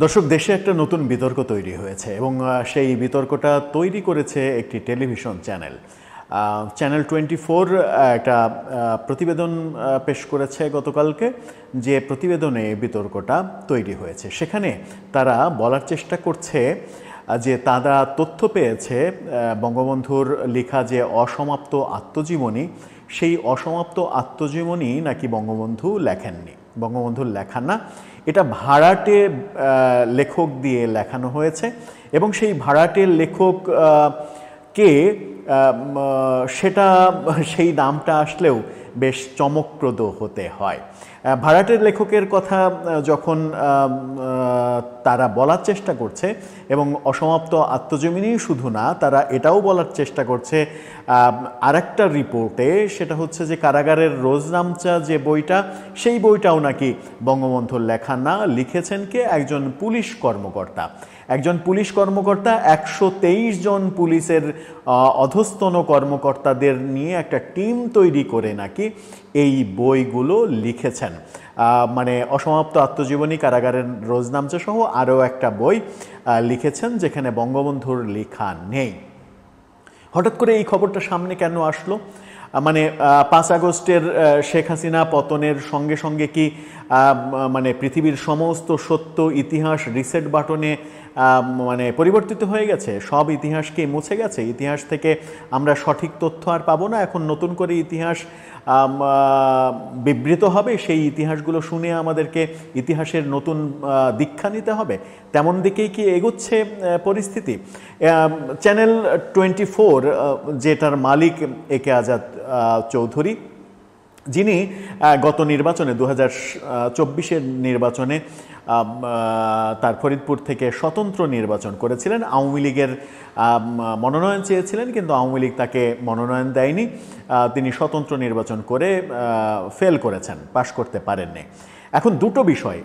দর্শক, দেশে একটা নতুন বিতর্ক তৈরি হয়েছে এবং সেই বিতর্কটা তৈরি করেছে একটি television channel. Channel twenty four একটা প্রতিবেদন পেশ করেছে গতকালকে যে প্রতিবেদনে বিতর্কটা তৈরি হয়েছে। সেখানে তারা বলার চেষ্টা করছে যে তারা তথ্য পেয়েছে বঙ্গবন্ধুর লেখা যে অসমাপ্ত আত্মজীবনী, সেই অসমাপ্ত আত্মজীবনী নাকি বঙ্গবন্ধু লেখেননি। বঙ্গবন্ধুর লেখা না এটা ভাড়াটে লেখক দিয়ে লেখানো হয়েছে এবং সেই ভাড়াটে লেখক কে সেটা, সেই নামটা আসলেও বেশ চমকপ্রদ হতে হয়। ভাড়াটের লেখকের কথা যখন তারা বলার চেষ্টা করছে এবং অসমাপ্ত আত্মজীবনী শুধু না, তারা এটাও বলার চেষ্টা করছে আরেকটা রিপোর্টে, সেটা হচ্ছে যে কারাগারের রোজনামচা যে বইটা, সেই বইটাও নাকি বঙ্গবন্ধুর লেখা না লিখেছেন কে? একজন পুলিশ কর্মকর্তা। একজন পুলিশ কর্মকর্তা, একশো তেইশ জন পুলিশের অধস্তন কর্মকর্তাদের নিয়ে একটা টিম তৈরি করে নাকি এই বইগুলো লিখেছেন। মানে অসমাপ্ত আত্মজীবনী কারাগারের রোজনামচা সহ আরও একটা বই লিখেছেন যেখানে বঙ্গবন্ধুর লেখা নেই। হঠাৎ করে এই খবরটা সামনে কেন আসলো? মানে পাঁচ আগস্টের শেখ হাসিনা পতনের সঙ্গে সঙ্গে কি মানে পৃথিবীর সমস্ত সত্য, ইতিহাস, রিসেট বাটনে মানে পরিবর্তিত হয়ে গেছে। সব ইতিহাসকে মুছে গেছে। ইতিহাস থেকে আমরা সঠিক তথ্য আর পাবো না। এখন নতুন করে ইতিহাস বিবৃত হবে। সেই ইতিহাসগুলো শুনে আমাদেরকে ইতিহাসের নতুন দীক্ষা নিতে হবে। তেমন দিকেই কি এগোচ্ছে পরিস্থিতি? চ্যানেল টোয়েন্টি ফোর যেটার মালিক একে আজাদ চৌধুরী যিনি গত নির্বাচনে দু হাজার নির্বাচনে তার ফরিদপুর থেকে স্বতন্ত্র নির্বাচন করেছিলেন। আওয়ামী লীগের মনোনয়ন চেয়েছিলেন, কিন্তু আওয়ামী লীগ তাকে মনোনয়ন দেয়নি। তিনি স্বতন্ত্র নির্বাচন করে ফেল করেছেন, পাশ করতে পারেননি। এখন দুটো বিষয়।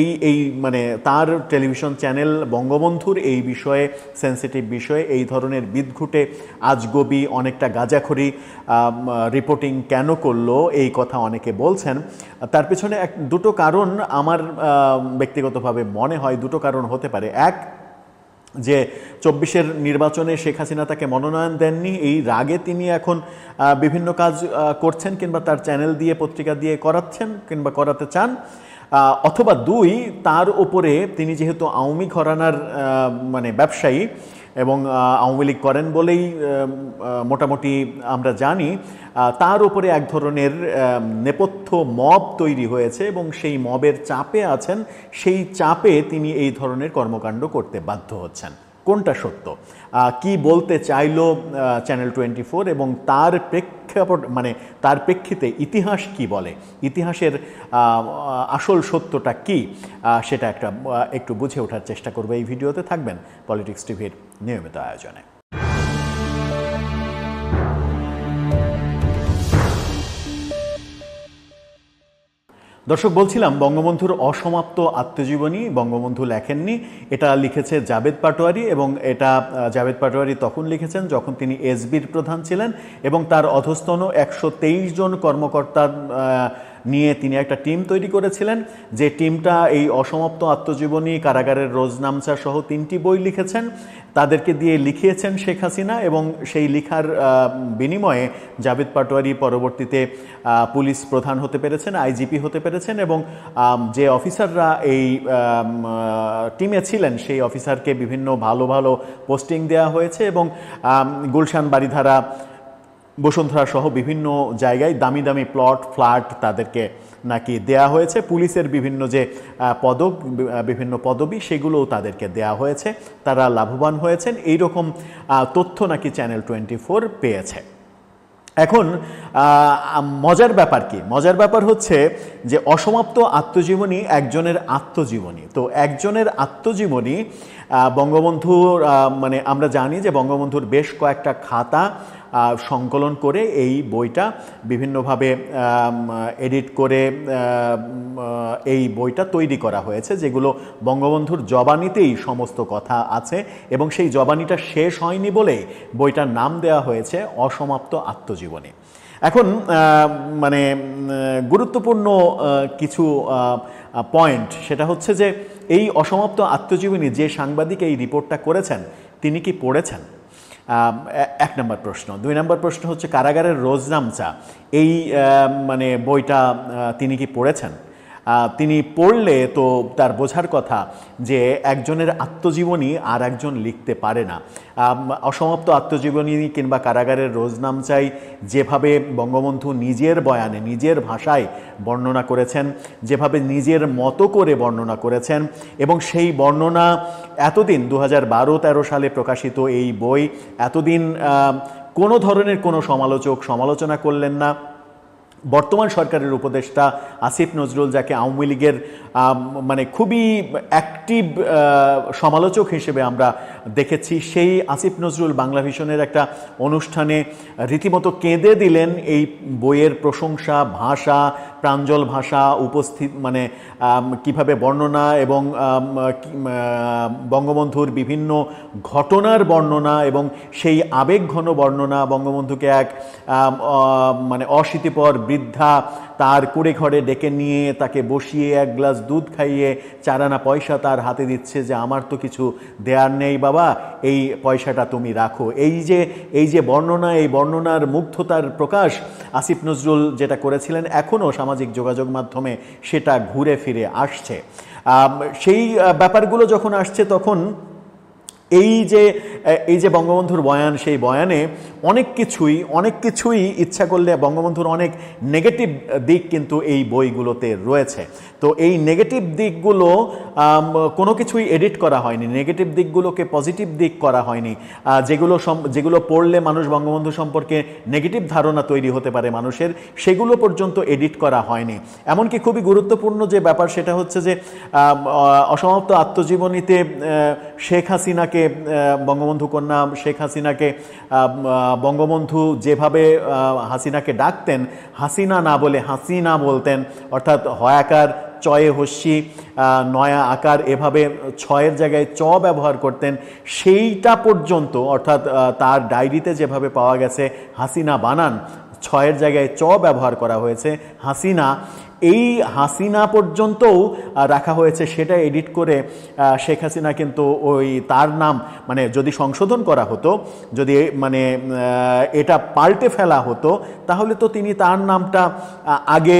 এই এই মানে তার টেলিভিশন চ্যানেল বঙ্গবন্ধুর এই বিষয়ে সেন্সিটিভ বিষয়ে, এই ধরনের বিদঘুটে আজগবি, অনেকটা গাজাখড়ি রিপোর্টিং কেন করল, এই কথা অনেকে বলছেন। তার পেছনে এক দুটো কারণ আমার ব্যক্তিগতভাবে মনে হয় দুটো কারণ হতে পারে। এক যে চব্বিশের নির্বাচনে শেখ হাসিনা তাকে মনোনয়ন দেননি, এই রাগে তিনি এখন বিভিন্ন কাজ করছেন কিংবা তার চ্যানেল দিয়ে পত্রিকা দিয়ে করাচ্ছেন কিংবা করাতে চান। অথবা দুই, তার ওপরে তিনি যেহেতু আওয়ামী ঘরানার মানে ব্যবসায়ী এবং আওয়ামী লীগ করেন বলেই মোটামুটি আমরা জানি। তার উপরে এক ধরনের নেপথ্য মব তৈরি হয়েছে এবং সেই মবের চাপে আছেন। সেই চাপে তিনি এই ধরনের কর্মকাণ্ড করতে বাধ্য হচ্ছেন। কোনটা সত্য? কি বলতে চাইল চ্যানেল টোয়েন্টি ফোর এবং তার প্রেক্ষাপট মানে তার প্রেক্ষিতে ইতিহাস কি বলে? ইতিহাসের আসল সত্যটা কি? সেটা একটা একটু বুঝে ওঠার চেষ্টা করবে এই ভিডিওতে। থাকবেন পলিটিক্স টিভির নিয়মিত আয়োজনে। দর্শক বলছিলাম বঙ্গবন্ধুর অসমাপ্ত আত্মজীবনী বঙ্গবন্ধু লেখেননি। এটা লিখেছে জাবেদ পাটোয়ারি এবং এটা জাবেদ পাটোয়ারি তখন লিখেছেন যখন তিনি এসবির প্রধান ছিলেন এবং তার অধস্তন একশো তেইশ জন কর্মকর্তা আহ, নিয়ে তিনি একটা টিম তৈরি করেছিলেন, যে টিমটা এই অসমাপ্ত আত্মজীবনী কারাগারের রোজনামচা সহ তিনটি বই লিখেছেন। তাদেরকে দিয়ে লিখিয়েছেন শেখ হাসিনা এবং সেই লিখার বিনিময়ে জাভেদ পাটোয়ারি পরবর্তীতে পুলিশ প্রধান হতে পেরেছেন, আইজিপি হতে পেরেছেন এবং যে অফিসাররা এই টিমে ছিলেন, সেই অফিসারকে বিভিন্ন ভালো ভালো পোস্টিং দেওয়া হয়েছে এবং গুলশান বাড়িধারা বসুন্ধরা সহ বিভিন্ন জায়গায় দামি দামি প্লট ফ্ল্যাট তাদেরকে নাকি দেয়া হয়েছে। পুলিশের বিভিন্ন যে পদক বিভিন্ন পদবি সেগুলোও তাদেরকে দেয়া হয়েছে। তারা লাভবান হয়েছেন। এইরকম আহ, তথ্য নাকি চ্যানেল টোয়েন্টি ফোর পেয়েছে। এখন মজার ব্যাপার কি? মজার ব্যাপার হচ্ছে যে অসমাপ্ত আত্মজীবনী একজনের আত্মজীবনী। তো একজনের আত্মজীবনী বঙ্গবন্ধুর মানে আমরা জানি যে বঙ্গবন্ধুর বেশ কয়েকটা খাতা সংকলন করে এই বইটা বিভিন্নভাবে এডিট করে এই বইটা তৈরি করা হয়েছে, যেগুলো বঙ্গবন্ধুর জবানিতেই সমস্ত কথা আছে এবং সেই জবানিটা শেষ হয়নি বলে বইটার নাম দেওয়া হয়েছে, অসমাপ্ত আত্মজীবনী। এখন মানে গুরুত্বপূর্ণ কিছু পয়েন্ট সেটা হচ্ছে যে এই অসমাপ্ত আত্মজীবনী যে সাংবাদিক এই রিপোর্টটা করেছেন, তিনি কি পড়েছেন? এক নম্বর প্রশ্ন। দুই নম্বর প্রশ্ন হচ্ছে, কারাগারের রোজনামচা এই মানে বইটা তিনি কি পড়েছেন? তিনি পড়লে তো তার বোঝার কথা যে একজনের আত্মজীবনী আর একজন লিখতে পারে না। অসমাপ্ত আত্মজীবনী কিংবা কারাগারের রোজনামচাই যেভাবে বঙ্গবন্ধু নিজের বয়ানে, নিজের ভাষায় বর্ণনা করেছেন, যেভাবে নিজের মতো করে বর্ণনা করেছেন এবং সেই বর্ণনা এতদিন দু হাজার সালে প্রকাশিত এই বই, এতদিন কোনো ধরনের কোনো সমালোচক সমালোচনা করলেন না। বর্তমান সরকারের উপদেষ্টা আসিফ নজরুল, যাকে আওয়ামী লীগের মানে খুবই অ্যাক্টিভ সমালোচক হিসেবে আমরা দেখেছি, সেই আসিফ নজরুল বাংলা ভিশনের একটা অনুষ্ঠানে রীতিমতো কেঁদে দিলেন এই বইয়ের প্রশংসা, ভাষা, প্রাঞ্জল ভাষা, উপস্থিত মানে কীভাবে বর্ণনা এবং বঙ্গবন্ধুর বিভিন্ন ঘটনার বর্ণনা এবং সেই আবেগঘন বর্ণনা বঙ্গবন্ধুকে এক মানে অশীতিপর বৃদ্ধা তার কুড়ে ঘরে ডেকে নিয়ে তাকে বসিয়ে এক গ্লাস দুধ খাইয়ে চারানা পয়সা তার হাতে দিচ্ছে যে, আমার তো কিছু দেয়ার নেই বাবা, এই পয়সাটা তুমি রাখো। এই যে এই যে বর্ণনা, এই বর্ণনার মুগ্ধতার প্রকাশ আসিফ নজরুল যেটা করেছিলেন, এখনও সামাজিক যোগাযোগ মাধ্যমে সেটা ঘুরে ফিরে আসছে। সেই ব্যাপারগুলো যখন আসছে তখন এই যে এই যে বঙ্গবন্ধুর বয়ান, সেই বয়ানে অনেক কিছুই অনেক কিছুই ইচ্ছা করলে বঙ্গবন্ধুর অনেক নেগেটিভ দিক কিন্তু এই বইগুলোতে রয়েছে। তো এই নেগেটিভ দিকগুলো কোনো কিছুই এডিট করা হয়নি। নেগেটিভ দিকগুলোকে পজিটিভ দিক করা হয়নি। যেগুলো যেগুলো পড়লে মানুষ বঙ্গবন্ধু সম্পর্কে নেগেটিভ ধারণা তৈরি হতে পারে মানুষের, সেগুলো পর্যন্ত এডিট করা হয়নি। এমনকি খুবই গুরুত্বপূর্ণ যে ব্যাপার সেটা হচ্ছে যে অসমাপ্ত আত্মজীবনীতে শেখ হাসিনাকে আহ, বঙ্গবন্ধু কন্যা শেখ হাসিনাকে বঙ্গবন্ধু যেভাবে হাসিনাকে ডাকতেন হাসিনা না বলে হাসিনা বলতেন অর্থাৎ হয়াকার চয়ে হস্যি নয়া আকার এভাবে ছয়ের জায়গায় চ ব্যবহার করতেন সেইটা পর্যন্ত অর্থাৎ তার ডায়েরিতে যেভাবে পাওয়া গেছে হাসিনা বানান ছয়ের জায়গায় চ ব্যবহার করা হয়েছে, হাসিনা। এই হাসিনা পর্যন্তও রাখা হয়েছে, সেটা এডিট করে শেখ হাসিনা কিন্তু ওই তার নাম মানে যদি সংশোধন করা হতো, যদি মানে এটা পাল্টে ফেলা হতো, তাহলে তো তিনি তার নামটা আগে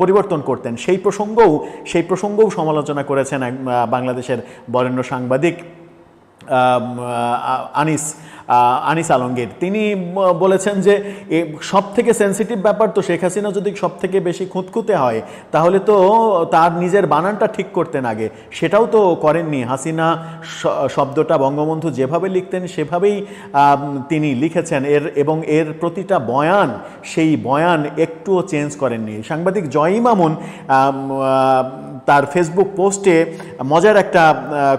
পরিবর্তন করতেন। সেই প্রসঙ্গও সেই প্রসঙ্গও সমালোচনা করেছেন বাংলাদেশের বরেণ্য সাংবাদিক আনিস। আনিস আলমগীর। তিনি বলেছেন যে সব থেকে সেন্সিটিভ ব্যাপার তো শেখ হাসিনা যদি সব থেকে বেশি খুঁতখুঁতে হয়, তাহলে তো তার নিজের বানানটা ঠিক করতেন আগে। সেটাও তো করেননি। হাসিনা শব্দটা বঙ্গবন্ধু যেভাবে লিখতেন, সেভাবেই তিনি লিখেছেন। এর, এবং এর প্রতিটা বয়ান, সেই বয়ান একটুও চেঞ্জ করেননি। সাংবাদিক জয়ী মামুন তার ফেসবুক পোস্টে মজার একটা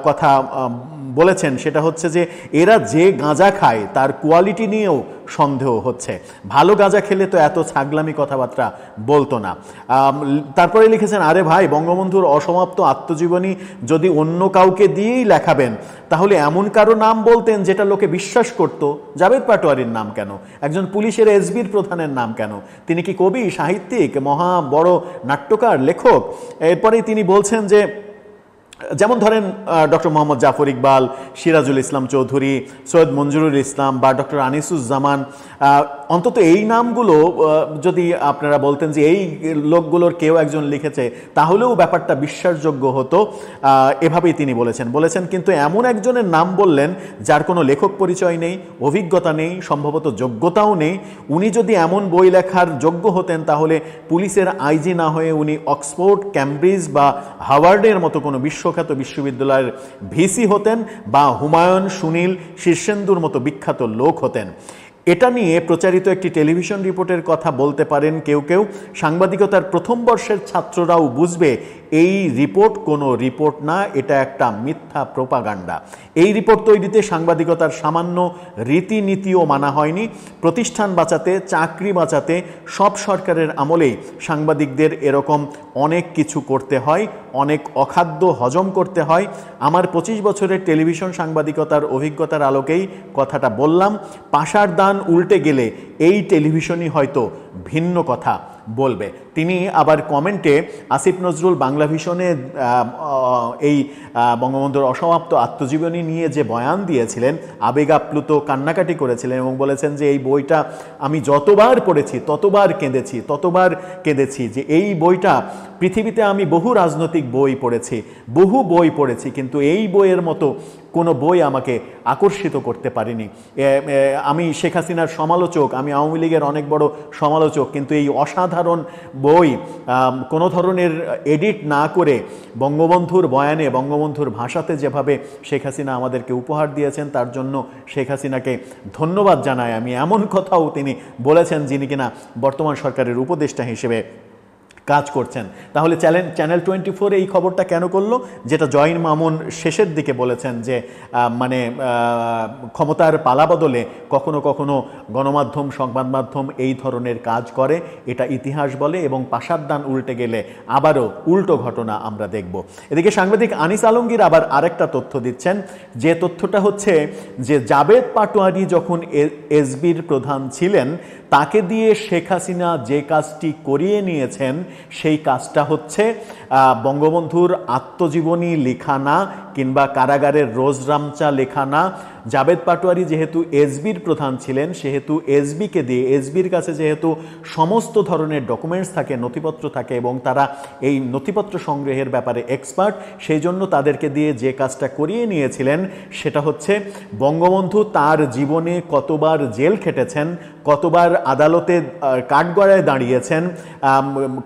কথা বলেছেন, সেটা হচ্ছে যে এরা যে গাঁজা খায় তার কোয়ালিটি নিয়েও সন্দেহ হচ্ছে। ভালো গাঁজা খেলে তো এত ছাগলামি কথাবার্তা বলতো না। তারপরে লিখেছেন, আরে ভাই, বঙ্গবন্ধুর অসমাপ্ত আত্মজীবনী যদি অন্য কাউকে দিয়েই লেখাবেন, তাহলে এমন কারও নাম বলতেন যেটা লোকে বিশ্বাস করত? জাভেদ পাটোয়ারির নাম কেন? একজন পুলিশের এসবির প্রধানের নাম কেন? তিনি কি কবি, সাহিত্যিক, মহা বড় নাট্যকার, লেখক? এরপরেই তিনি বলছেন যে যেমন ধরেন ডক্টর মোহাম্মদ জাফর ইকবাল, সিরাজুল ইসলাম চৌধুরী, সৈয়দ মঞ্জুরুল ইসলাম বা ডক্টর আনিসুজ্জামান অন্তত এই নামগুলো যদি আপনারা বলতেন যে এই লোকগুলোর কেউ একজন লিখেছে, তাহলেও ব্যাপারটা বিশ্বাসযোগ্য হতো। এভাবেই তিনি বলেছেন। বলেছেন, কিন্তু এমন একজনের নাম বললেন, যার কোনো লেখক পরিচয় নেই, অভিজ্ঞতা নেই, সম্ভবত যোগ্যতাও নেই। উনি যদি এমন বই লেখার যোগ্য হতেন, তাহলে পুলিশের আইজি না হয়ে উনি অক্সফোর্ড, ক্যামব্রিজ বা হাওয়ার্ডের মতো কোনো বিশ্বখ্যাত বিশ্ববিদ্যালয়ের ভিসি হতেন বা হুমায়ুন, সুনীল, শীর্ষেন্দুর মতো বিখ্যাত লোক হতেন। এটা নিয়ে প্রচারিত একটি টেলিভিশন রিপোর্টের কথা বলতে পারেন কেউ কেউ। সাংবাদিকতার প্রথম বর্ষের ছাত্ররাও বুঝবে, এই রিপোর্ট কোনো রিপোর্ট না, এটা একটা মিথ্যা প্রোপাগান্ডা। এই রিপোর্ট তৈরিতে সাংবাদিকতার সামান্য রীতিনীতিও মানা হয়নি। প্রতিষ্ঠান বাঁচাতে, চাকরি বাঁচাতে, সব সরকারের আমলেই সাংবাদিকদের এরকম অনেক কিছু করতে হয়, অনেক অখাদ্য হজম করতে হয়। আমার পঁচিশ বছরের টেলিভিশন সাংবাদিকতার অভিজ্ঞতার আলোকেই কথাটা বললাম। পাশার দান উল্টে গেলে এই টেলিভিশনই হয়তো ভিন্ন কথা বলবে। তিনি আবার কমেন্টে আসিফ নজরুল বাংলা ভিশনে এই বঙ্গবন্ধুর অসমাপ্ত আত্মজীবনী নিয়ে যে বয়ান দিয়েছিলেন, আবেগ আপ্লুত কান্নাকাটি করেছিলেন এবং বলেছেন যে এই বইটা আমি যতবার পড়েছি, ততবার কেঁদেছি ততবার কেঁদেছি যে এই বইটা পৃথিবীতে আমি বহু রাজনৈতিক বই পড়েছি, বহু বই পড়েছি, কিন্তু এই বইয়ের মতো কোনো বই আমাকে আকর্ষিত করতে পারেনি। আমি শেখ হাসিনার সমালোচক, আমি আওয়ামী লীগের অনেক বড় সমালোচক, কিন্তু এই অসাধারণ বই কোনো ধরনের এডিট না করে বঙ্গবন্ধুর বয়ানে, বঙ্গবন্ধুর ভাষাতে যেভাবে শেখ হাসিনা আমাদেরকে উপহার দিয়েছেন, তার জন্য শেখ হাসিনাকে ধন্যবাদ জানাই। আমি এমন কথাও তিনি বলেছেন যিনি কিনা বর্তমান সরকারের উপদেষ্টা হিসেবে কাজ করছেন। তাহলে চ্যানেল চ্যানেল টোয়েন্টি এই খবরটা কেন করল? যেটা জয়ন মামুন শেষের দিকে বলেছেন যে মানে ক্ষমতার পালা বদলে কখনো কখনো গণমাধ্যম, সংবাদ মাধ্যম এই ধরনের কাজ করে। এটা ইতিহাস বলে এবং পাশার উল্টে গেলে আবারও উল্টো ঘটনা আমরা দেখব। এদিকে সাংবাদিক আনিস আলমগীর আবার আরেকটা তথ্য দিচ্ছেন। যে তথ্যটা হচ্ছে যে, জাবেদ পাটোয়ারি যখন এসবির প্রধান ছিলেন, তাকে দিয়ে শেখ হাসিনা যে কাজটি করিয়ে নিয়েছেন সেই কাজটা হচ্ছে বঙ্গবন্ধুর আত্মজীবনী লেখা না কিংবা কারাগারের রোজরামচা লেখা না জাবেদ পাটোয়ারি যেহেতু এসবির প্রধান ছিলেন, সেহেতু এসবিকে দিয়ে, এসবির কাছে যেহেতু সমস্ত ধরনের ডকুমেন্টস থাকে, নথিপত্র থাকে এবং তারা এই নথিপত্র সংগ্রহের ব্যাপারে এক্সপার্ট সেই জন্য তাদেরকে দিয়ে যে কাজটা করিয়ে নিয়েছিলেন সেটা হচ্ছে, বঙ্গবন্ধু তার জীবনে কতবার জেল খেটেছেন, কতবার আদালতে কাঠগড়ায় দাঁড়িয়েছেন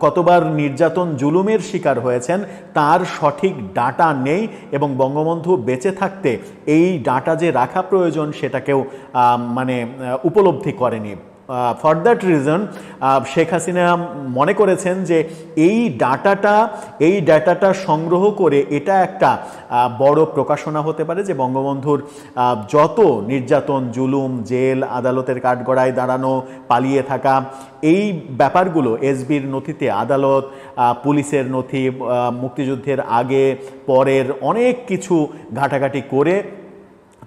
কতবার নির্যাতন, জুলুমের শিকার হয়েছেন, তার সঠিক ডাটা নেই এবং বঙ্গবন্ধু বেঁচে থাকতে এই ডাটা যে রাখা প্রয়োজন সেটাকেও মানে উপলব্ধি করেনি। For that reason Sheikh Hasina মনে করেছেন যে এই ডাটাটা এই ডাটাটা সংগ্রহ করে এটা একটা বড় প্রকাশনা হতে পারে যে বঙ্গবন্ধুর যত নির্যাতন, জুলুম, জেল, আদালতের কাঠগড়ায় দাঁড়ানো, পালিয়ে থাকা, এই ব্যাপারগুলো এসবির নথিতে আদালত পুলিশের নথি মুক্তিযুদ্ধের আগে, পরের অনেক কিছু ঘাটাঘাটি করে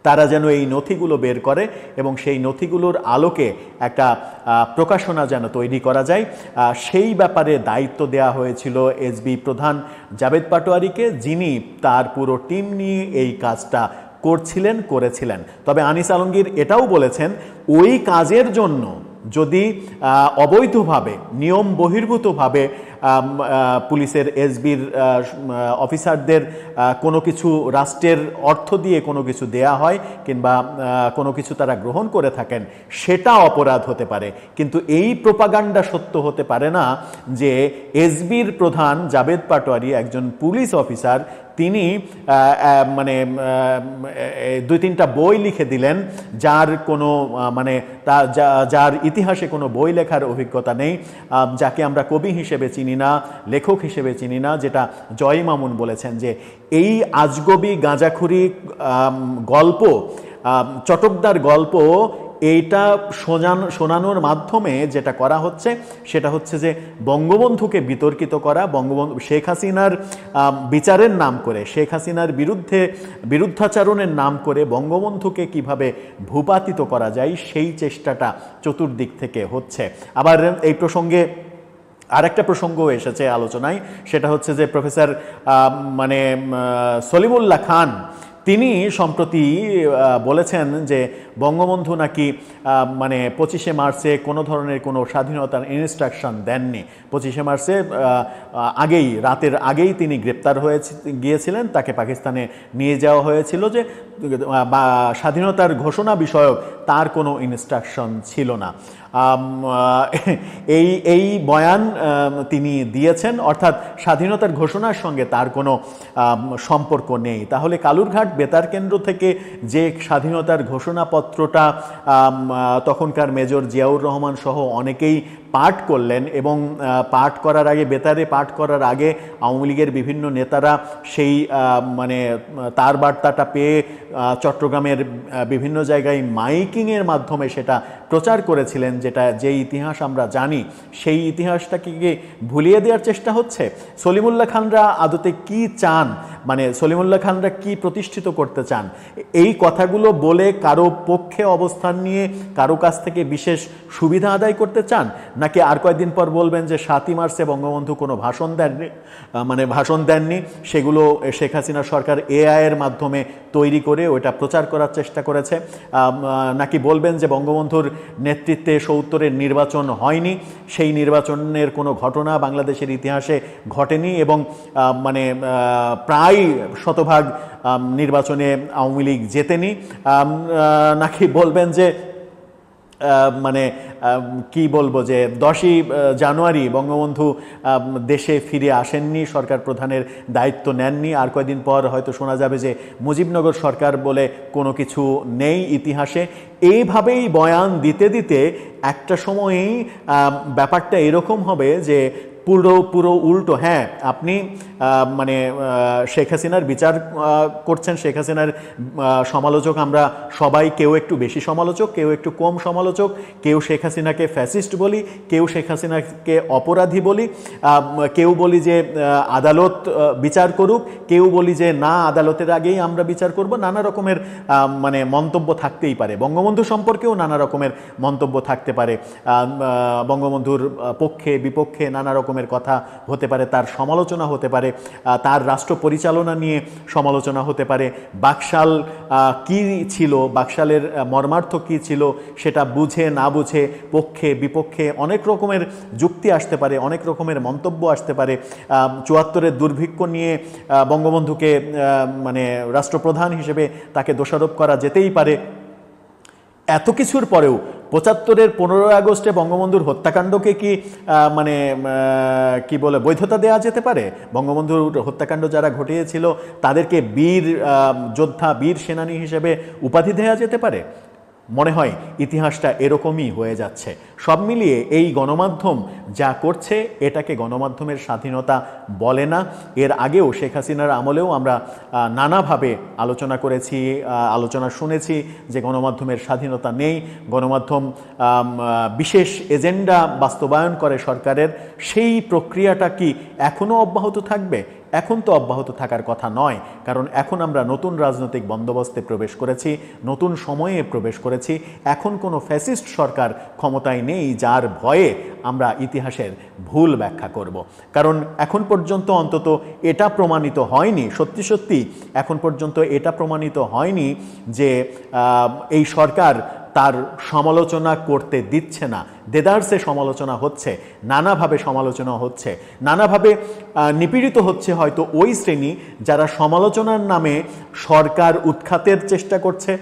তারা যেন এই নথিগুলো বের করে এবং সেই নথিগুলোর আলোকে একটা প্রকাশনা যেন তৈরি করা যায়। সেই ব্যাপারে দায়িত্ব দেওয়া হয়েছিল এসবি প্রধান জাবেদ পাটোয়ারিকে, যিনি তার পুরো টিম নিয়ে এই কাজটা করছিলেন, করেছিলেন। তবে আনিস আলমগীর এটাও বলেছেন, ওই কাজের জন্য যদি অবৈধভাবে, নিয়ম বহির্ভূতভাবে পুলিশের এসবির অফিসারদের কোনো কিছু রাষ্ট্রের অর্থ দিয়ে কোনো কিছু দেয়া হয় কিংবা কোনো কিছু তারা গ্রহণ করে থাকেন, সেটা অপরাধ হতে পারে। কিন্তু এই প্রোপাগান্ডা সত্য হতে পারে না যে এসবির প্রধান জাবেদ পাটোয়ারি একজন পুলিশ অফিসার তিনি মানে দুই তিনটা বই লিখে দিলেন, যার কোনো মানে তা যার ইতিহাসে কোনো বই লেখার অভিজ্ঞতা নেই যাকে আমরা কবি হিসেবে চিনি না, লেখক হিসেবে চিনি না, যেটা জয় মামুন বলেছেন যে, এই আজগবি গাঁজাখুরি গল্প চটকদার গল্প এইটা শোনান শোনানোর মাধ্যমে যেটা করা হচ্ছে, সেটা হচ্ছে যে বঙ্গবন্ধুকে বিতর্কিত করা, বঙ্গবন্ধু, শেখ হাসিনার বিচারের নাম করে, শেখ হাসিনার বিরুদ্ধে, বিরুদ্ধাচারণের নাম করে বঙ্গবন্ধুকে কীভাবে ভূপাতিত করা যায়, সেই চেষ্টাটা চতুর্দিক থেকে হচ্ছে। আবার এই প্রসঙ্গে আরেকটা প্রসঙ্গ এসেছে আলোচনায়, সেটা হচ্ছে যে প্রফেসর মানে সলিমুল্লাহ খান তিনি সম্প্রতি বলেছেন যে বঙ্গবন্ধু নাকি মানে পঁচিশে মার্চে কোনো ধরনের কোনো স্বাধীনতার ইনস্ট্রাকশন দেননি। পঁচিশে মার্চে আগেই, রাতের আগেই তিনি গ্রেপ্তার হয়ে গিয়েছিলেন। তাকে পাকিস্তানে নিয়ে যাওয়া হয়েছিল যে স্বাধীনতার ঘোষণা বিষয়ক তার কোনো ইনস্ট্রাকশন ছিল না। এই এই বয়ান তিনি দিয়েছেন, অর্থাৎ স্বাধীনতার ঘোষণার সঙ্গে তার কোনো সম্পর্ক নেই। তাহলে কালুরঘাট বেতার কেন্দ্র থেকে যে স্বাধীনতার ঘোষণাপত্রটা তখনকার মেজর জিয়াউর রহমান সহ অনেকেই পাঠ করলেন এবং পাঠ করার আগে, বেতারে পাঠ করার আগে আওয়ামী লীগের বিভিন্ন নেতারা সেই মানে তার বার্তাটা পেয়ে চট্টগ্রামের বিভিন্ন জায়গায় মাইকিংয়ের মাধ্যমে সেটা প্রচার করেছিলেন, যেটা যে ইতিহাস আমরা জানি, সেই ইতিহাসটাকে কি ভুলিয়ে দেওয়ার চেষ্টা হচ্ছে? সলিমুল্লাহ খানরা আদতে কি চান? মানে সলিমুল্লাহ খানরা কি প্রতিষ্ঠিত করতে চান? এই কথাগুলো বলে কারও পক্ষে অবস্থান নিয়ে কারও কাছ থেকে বিশেষ সুবিধা আদায় করতে চান? নাকি আর কয়েকদিন পর বলবেন যে সাতই মার্চে বঙ্গবন্ধু কোনো ভাষণ দেননি মানে ভাষণ দেননি, সেগুলো শেখ হাসিনা সরকার এআইয়ের মাধ্যমে তৈরি করে ওটা প্রচার করার চেষ্টা করেছে? নাকি বলবেন যে বঙ্গবন্ধুর নেতৃত্বে সত্তরের নির্বাচন হয়নি। সেই নির্বাচনের কোনো ঘটনা বাংলাদেশের ইতিহাসে ঘটেনি এবং মানে প্রায় শতভাগ নির্বাচনে আওয়ামী লীগ জেতেনি। নাকি বলবেন যে মানে কি বলব যে, দশই জানুয়ারি বঙ্গবন্ধু দেশে ফিরে আসেননি, সরকার প্রধানের দায়িত্ব নেননি। আর কয়েকদিন পর হয়তো শোনা যাবে যে, মুজিবনগর সরকার বলে কোনো কিছু নেই ইতিহাসে। এইভাবেই বয়ান দিতে দিতে একটা সময়েই ব্যাপারটা এরকম হবে যে পুরো পুরো উল্টো হ্যাঁ আপনি মানে শেখ হাসিনার বিচার করছেন, শেখ হাসিনার সমালোচক আমরা সবাই, কেউ একটু বেশি সমালোচক, কেউ একটু কম সমালোচক, কেউ শেখ হাসিনাকে ফ্যাসিস্ট বলি, কেউ শেখ হাসিনাকে অপরাধী বলি কেউ বলি যে আদালত বিচার করুক, কেউ বলি যে, না, আদালতের আগেই আমরা বিচার করব, নানা রকমের মানে মন্তব্য থাকতেই পারে। বঙ্গবন্ধু সম্পর্কেও নানা রকমের মন্তব্য থাকতে পারে বঙ্গবন্ধুর পক্ষে, বিপক্ষে নানা রকমের কথা হতে পারে, তার সমালোচনা হতে পারে তার রাষ্ট্র পরিচালনা নিয়ে সমালোচনা হতে পারে। বাকশাল কি ছিল, বাকশালের মর্মার্থ কি ছিল সেটা বুঝে না বুঝে পক্ষে, বিপক্ষে অনেক রকমের যুক্তি আসতে পারে, অনেক রকমের মন্তব্য আসতে পারে। চুয়াত্তরের দুর্ভিক্ষ নিয়ে বঙ্গবন্ধুকে মানে রাষ্ট্রপ্রধান হিসেবে তাকে দোষারোপ করা যেতেই পারে। এত কিছুর পরেও পঁচাত্তরের পনেরোই আগস্টে বঙ্গবন্ধুর হত্যাকাণ্ডকে কি মানে কি বলে, বৈধতা দেওয়া যেতে পারে? বঙ্গবন্ধুর হত্যাকাণ্ড যারা ঘটিয়েছিল, তাদেরকে বীর যোদ্ধা, বীর সেনানী হিসেবে উপাধি দেওয়া যেতে পারে? মনে হয় ইতিহাসটা এরকমই হয়ে যাচ্ছে। সব মিলিয়ে এই গণমাধ্যম যা করছে, এটাকে গণমাধ্যমের স্বাধীনতা বলে না। এর আগেও শেখ হাসিনার আমলেও আমরা নানাভাবে আলোচনা করেছি আলোচনা শুনেছি যে গণমাধ্যমের স্বাধীনতা নেই। গণমাধ্যম বিশেষ এজেন্ডা বাস্তবায়ন করে সরকারের। সেই প্রক্রিয়াটা কি এখনও অব্যাহত থাকবে? এখন তো অব্যাহত থাকার কথা নয়, কারণ এখন আমরা নতুন রাজনৈতিক বন্দোবস্তে প্রবেশ করেছি, নতুন সময়ে প্রবেশ করেছি, এখন কোনো ফ্যাসিস্ট সরকার ক্ষমতায় নেই যার ভয়ে আমরা ইতিহাসের ভুল ব্যাখ্যা করব। কারণ এখন পর্যন্ত অন্তত এটা প্রমাণিত হয়নি, সত্যি সত্যি এখন পর্যন্ত এটা প্রমাণিত হয়নি যে এই সরকার তার সমালোচনা করতে দিচ্ছে না। দেদার্সে সমালোচনা হচ্ছে, নানাভাবে সমালোচনা হচ্ছে। নানাভাবে নিপীড়িত হচ্ছে হয়তো ওই শ্রেণি যারা সমালোচনার নামে সরকার উৎখাতের চেষ্টা করছে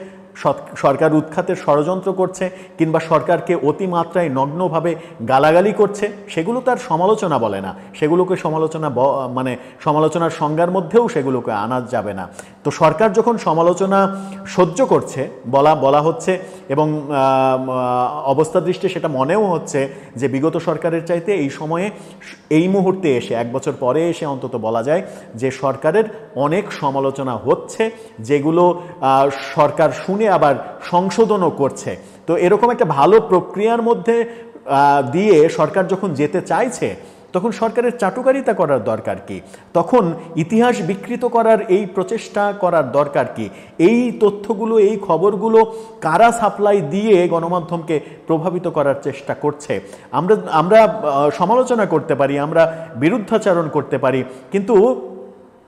সরকার উৎখাতের ষড়যন্ত্র করছে কিংবা সরকারকে অতিমাত্রায় নগ্নভাবে গালাগালি করছে, সেগুলো তার সমালোচনা বলে না। সেগুলোকে সমালোচনা মানে সমালোচনার সংজ্ঞার মধ্যেও সেগুলোকে আনা যাবে না। তো সরকার যখন সমালোচনা সহ্য করছে, বলা বলা হচ্ছে এবং অবস্থা দৃষ্টি সেটা মনেও হচ্ছে যে বিগত সরকারের চাইতে এই সময়ে এই মুহূর্তে এসে, এক বছর পরে এসে অন্তত বলা যায় যে সরকারের অনেক সমালোচনা হচ্ছে, যেগুলো সরকার শুনে আবার সংশোধনও করছে। তো এরকম একটা ভালো প্রক্রিয়ার মধ্যে দিয়ে সরকার যখন যেতে চাইছে তখন সরকারের চাটুকারিতা করার দরকার কি? তখন ইতিহাস বিকৃত করার এই প্রচেষ্টা করার দরকার কি? এই তথ্যগুলো, এই খবরগুলো কারা সাপ্লাই দিয়ে গণমাধ্যমকে প্রভাবিত করার চেষ্টা করছে? আমরা আমরা সমালোচনা করতে পারি, আমরা বিরুদ্ধাচারণ করতে পারি, কিন্তু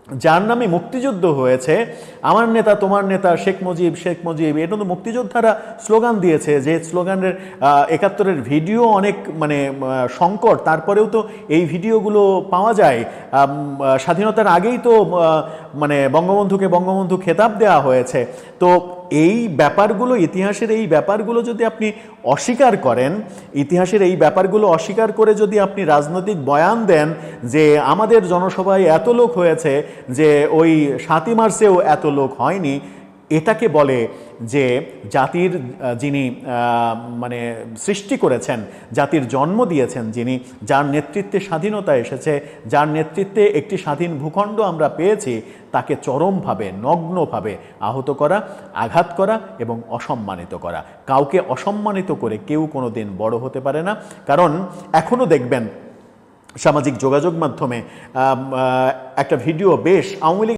যার নামে মুক্তিযুদ্ধ হয়েছে, আমার নেতা, তোমার নেতা, শেখ মুজিব শেখ মুজিব, এটা তো মুক্তিযোদ্ধারা স্লোগান দিয়েছে যে স্লোগানের একাত্তরের ভিডিও অনেক মানে সংকট, তারপরেও তো এই ভিডিওগুলো পাওয়া যায়। স্বাধীনতার আগেই তো মানে বঙ্গবন্ধুকে বঙ্গবন্ধু খেতাব দেওয়া হয়েছে। তো এই ব্যাপারগুলো, ইতিহাসের এই ব্যাপারগুলো যদি আপনি অস্বীকার করেন, ইতিহাসের এই ব্যাপারগুলো অস্বীকার করে যদি আপনি রাজনৈতিক বয়ান দেন যে আমাদের জনসভায় এত লোক হয়েছে যে ওই সাতই মার্চেও এত লোক হয়নি, এটাকে বলে যে জাতির যিনি মানে সৃষ্টি করেছেন, জাতির জন্ম দিয়েছেন যিনি, যার নেতৃত্বে স্বাধীনতা এসেছে, যার নেতৃত্বে একটি স্বাধীন ভূখণ্ড আমরা পেয়েছি তাকে চরমভাবে, নগ্নভাবে আহত করা, আঘাত করা এবং অসম্মানিত করা। কাউকে অসম্মানিত করে কেউ কোনো দিন বড় হতে পারে না। কারণ এখনও দেখবেন সামাজিক যোগাযোগ মাধ্যমে একটা ভিডিও বেশ আওয়ামী